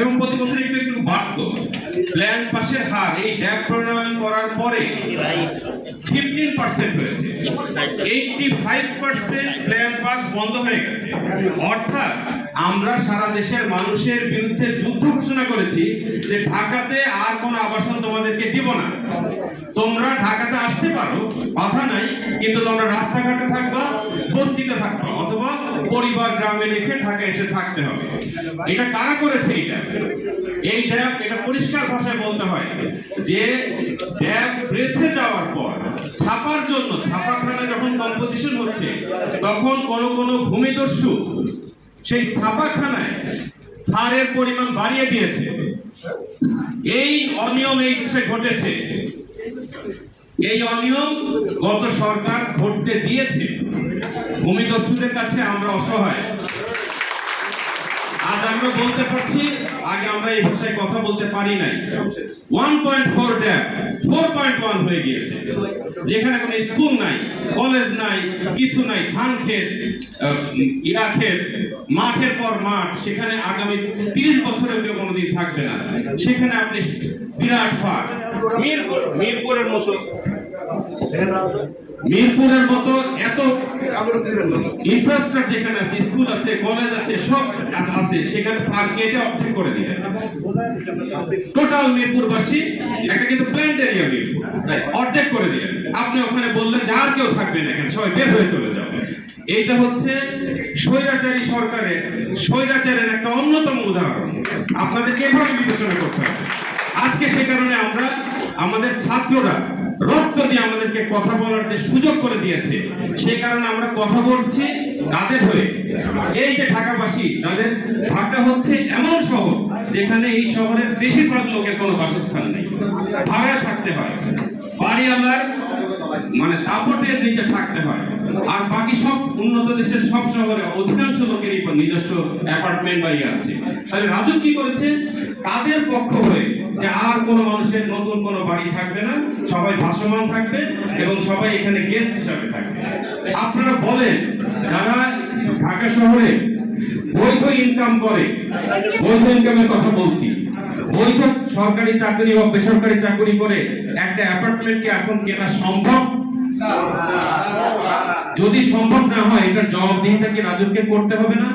এবং প্রতি বছর একটু একটু বাড়তো। প্ল্যান পাসের হার, এই ড্যাব প্রণয়ন করার পরে ফিফটিন পার্সেন্ট হয়েছে। Eighty five percent plan pass বন্ধ হয়ে গেছে। অর্থাৎ আমরা সারা দেশের মানুষের বিরুদ্ধে যুদ্ধ ঘোষণা করেছি যে ঢাকাতে আর কোনো আবাসন তোমাদেরকে দিব না। তোমরা ঢাকাতে আসতে পারো, বাধা নাই, কিন্তু তোমরা রাস্তাঘাটে থাকবা, বস্তিতে থাকবা। পরিবার গ্রামে রেখে ঢাকা এসে থাকতে হবে। এটা কারা করেছে এটা এই ড্যাব এটা পরিষ্কার ভাষায় বলতে হয় যে ড্যাব প্রেসে যাওয়ার পর, ছাপার জন্য, ছাপাখানা যখন কম্পোজিশন হচ্ছে, তখন কোন কোন ভূমিদস্যু সেই ছাপাখানায় সারের পরিমাণ বাড়িয়ে দিয়েছে। এই অনিয়ম এই ঘটেছে। এই অনিয়ম গত সরকার ঘটতে দিয়েছে। ভূমিদস্যুদের কাছে আমরা অসহায়। আজ আমরা বলতে পারছি, আগে আমরা এই ভাষায় কথা বলতে পারি নাই। One point four dam four point one হয়ে গিয়েছে। যেখানে কোনো স্কুল নাই, কলেজ নাই, কিছু নাই, ধান ক্ষেত ইরা ক্ষেত, মাঠের পর মাঠ, সেখানে আগামী তিরিশ বছরেও কেউ কোনোদিন থাকবে না। সেখানে আপনি বিরাট ফাঁক। মিরপুর মিরপুরের মতো। মিরপুরের মতো এত ইনফ্রাস্ট্রাকচার যেখানে আছে স্কুল আছে কলেজ আছে সব আছে সেখানে ফাঁক কেটে অর্ধেক করে দিলেন। টোটাল মিরপুরবাসী একটা কিন্তু প্ল্যান্ট এরিয়া মিরপুর। অর্ধেক করে দিলেন। আপনি ওখানে বললেন যে কেউ থাকবে না এখানে সবাই বের হয়ে চলে যাবে। এইটা হচ্ছে স্বৈরাচারী সরকারের স্বৈরাচারের একটা অন্যতম উদাহরণ। আপনাদেরকে এভাবে বিবেচনা করতে হবে। আজকে সে কারণে আমরা আমাদের ছাত্ররা রক্ত দিয়ে আমাদেরকে কথা বলার যে সুযোগ করে দিয়েছে সেই কারণে আমরা কথা বলছি কাদের হয়ে। এই যে ঢাকাবাসী যাদের ঢাকা হচ্ছে এমন শহর যেখানে এই শহরের বেশিরভাগ লোকের কোনো বাসস্থান নেই। ভাড়া থাকতে হয় বাড়িওয়ালার মানে দাপটের নিচে থাকতে হয়। আর বাকি সব উন্নত দেশের সব শহরে অধিকাংশ লোকেরই নিজস্ব অ্যাপার্টমেন্ট বা ইয়ে আছে। তাহলে রাজু কি করেছে? তাদের পক্ষ হয়ে যে আর কোনো মানুষের নতুন কোনো বাড়ি থাকবে না, সবাই ভাসমান থাকবে এবং সবাই এখানে গেস্ট হিসাবে থাকবে। আপনারা বলেন, যারা ঢাকা শহরে বৈধ ইনকাম করে, বৈধ ইনকামের কথা বলছি, বৈধ সরকারি চাকরি বা বেসরকারি চাকরি করে একটা অ্যাপার্টমেন্ট কি এখন কেনা সম্ভব? যদি সম্ভব না হয় এটার জবাবদিহিটা কি রাজুকে করতে হবে না?